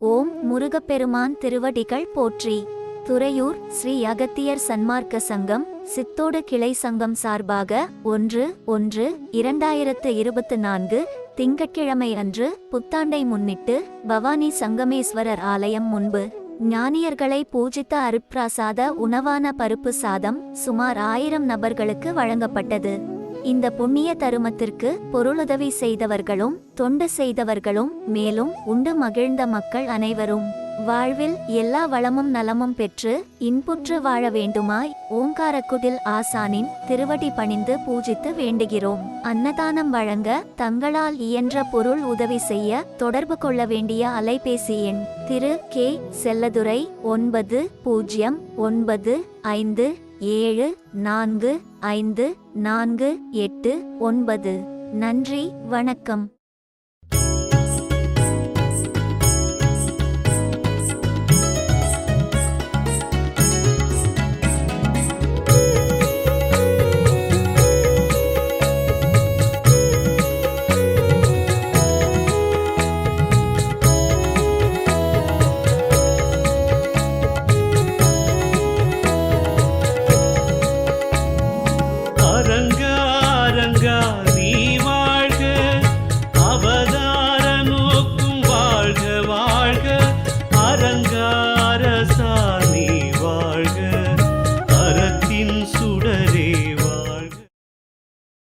ஓம் முருகப்பெருமான் திருவடிகள் போற்றி. துறையூர் ஸ்ரீ அகத்தியர் சன்மார்க்க சங்கம் சித்தோடு கிளை சங்கம் சார்பாக ஒன்று ஒன்று இரண்டாயிரத்து இருபத்து நான்கு திங்கட்கிழமை அன்று புத்தாண்டை முன்னிட்டு பவானி சங்கமேஸ்வரர் ஆலயம் முன்பு ஞானியர்களை பூஜித்த அருப்பிராசாத உணவான பருப்பு சாதம் சுமார் ஆயிரம் நபர்களுக்கு வழங்கப்பட்டது. இந்த புண்ணிய தருமத்திற்கு பொருளுதவி செய்தவர்களும் தொண்டு செய்தவர்களும் மேலும் உண்டு மகிழ்ந்த மக்கள் அனைவரும். வாழ்வில் எல்லா வளமும் நலமும் பெற்று இன்புற்று வாழ வேண்டுமாய் ஓங்காரக்குடில் ஆசானின் திருவடி பணிந்து பூஜித்து வேண்டுகிறோம். அன்னதானம் வழங்க தங்களால் இயன்ற பொருள் உதவி செய்ய தொடர்பு கொள்ள வேண்டிய அலைபேசி எண் திரு கே செல்லதுரை ஒன்பது பூஜ்ஜியம் ஒன்பது ஐந்து ஏழு நான்கு ஐந்து நான்கு எட்டு ஒன்பது. நன்றி வணக்கம். God.